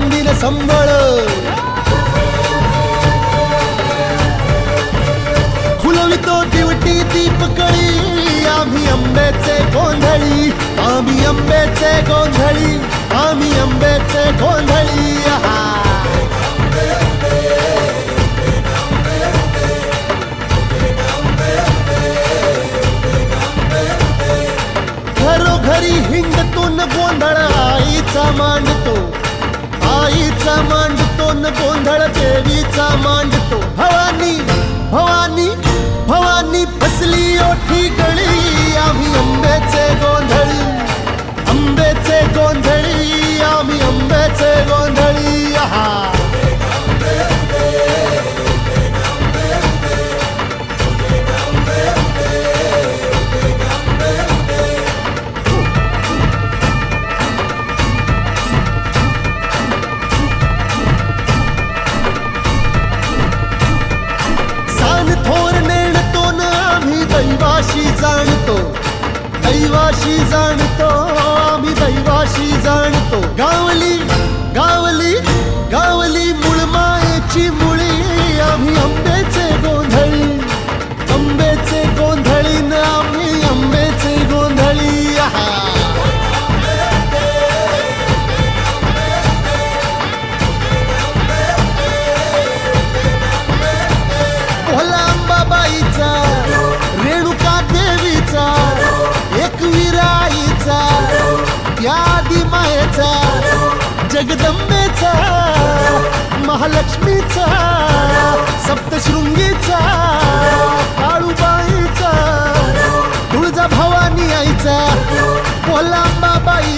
वाढवितो रात्रंगीन संबळ फुलवितो दिवटी दीपकळी आम्ही आंब्याचे गोंधळी आम्ही आंब्याचे गोंधळी आम्ही आंब्याचे गोंधळी आहा. घरोघरी हिंडतो न गोंधळ आईचा मांडतो आईचा गोंधळ देवीचा मांडतो. भवानी भवानी भवानी फसली ओठी गळी. जगदंबेचा महालक्ष्मीचा सप्तशृंगीचा काळूबाईचा तुळजा भवानी आईचा कोलांबाबाई